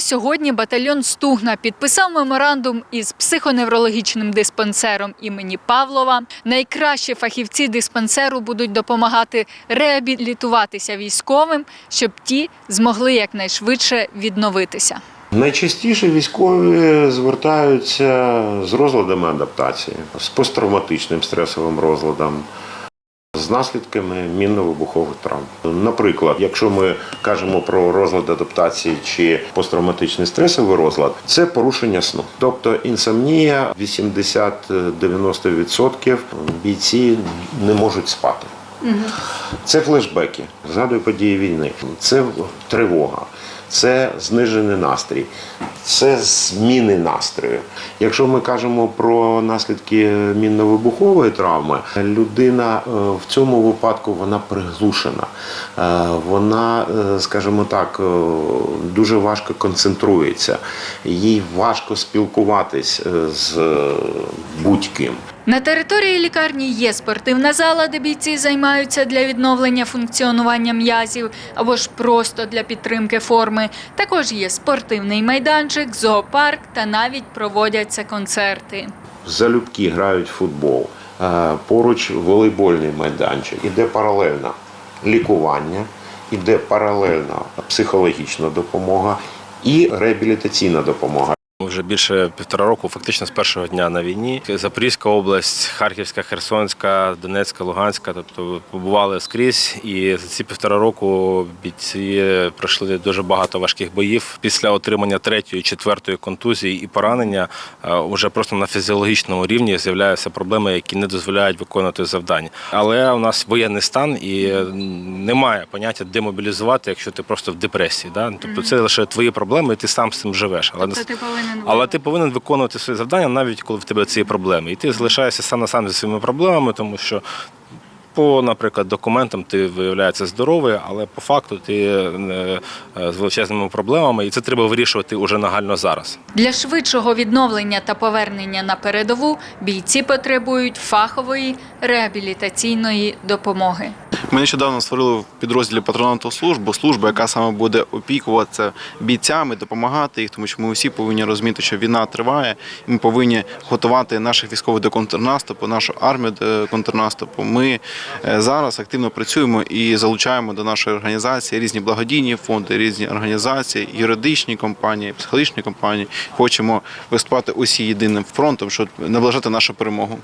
Сьогодні батальйон Стугна підписав меморандум із психоневрологічним диспансером імені Павлова. Найкращі фахівці диспансеру будуть допомагати реабілітуватися військовим, щоб ті змогли якнайшвидше відновитися. Найчастіше військові звертаються з розладами адаптації, з посттравматичним стресовим розладом, з наслідками мінно-вибухових травм. Наприклад, якщо ми кажемо про розлад адаптації чи посттравматичний стресовий розлад, це порушення сну. Тобто інсомнія 80-90% бійці не можуть спати. Це флешбеки, згадую події війни, це тривога, це знижений настрій, це зміни настрою. Якщо ми кажемо про наслідки мінно-вибухової травми, людина е, в цьому випадку вона приглушена, Е, вона, е, скажімо так, дуже важко концентрується, їй важко спілкуватись з будь-ким. На території лікарні є спортивна зала, де бійці займаються для відновлення функціонування м'язів або ж просто для підтримки форми. Також є спортивний майданчик, зоопарк та навіть проводяться концерти. залюбки грають в футбол, е, поруч волейбольний майданчик, іде паралельно лікування, іде паралельно психологічна допомога і реабілітаційна допомога. Ми Вже більше півтора року, фактично з першого дня на війні. Запорізька область, Харківська, Херсонська, Донецька, Луганська. Тобто побували скрізь. І за ці півтора року бійці пройшли дуже багато важких боїв. Після отримання третьої, четвертої контузії і поранення е, вже просто на фізіологічному рівні з'являються проблеми, які не дозволяють виконувати завдання. Але у нас воєнний стан і немає поняття демобілізувати, якщо ти просто в депресії. Да? Тобто це лише твої проблеми, і ти сам з цим живеш. Але Тобто ти повинен але ти повинен виконувати свої завдання, навіть коли в тебе ці проблеми. І ти залишаєшся сам на сам зі своїми проблемами, тому що. По, наприклад, документам ти виявляється здоровий, але по факту ти е, е, з величезними проблемами, і це треба вирішувати уже нагально зараз. Для швидшого відновлення та повернення на передову бійці потребують фахової реабілітаційної допомоги. Ми нещодавно створили в підрозділі патронату службу, службу, яка саме буде опікуватися бійцями, допомагати їх, тому що ми усі повинні розуміти, що війна триває, і ми повинні готувати наших військових до контрнаступу, нашу армію до контрнаступу. Ми е, зараз активно працюємо і залучаємо до нашої організації різні благодійні фонди, різні організації, юридичні компанії, психологічні компанії. Хочемо виступати усі єдиним фронтом, щоб наближати нашу перемогу.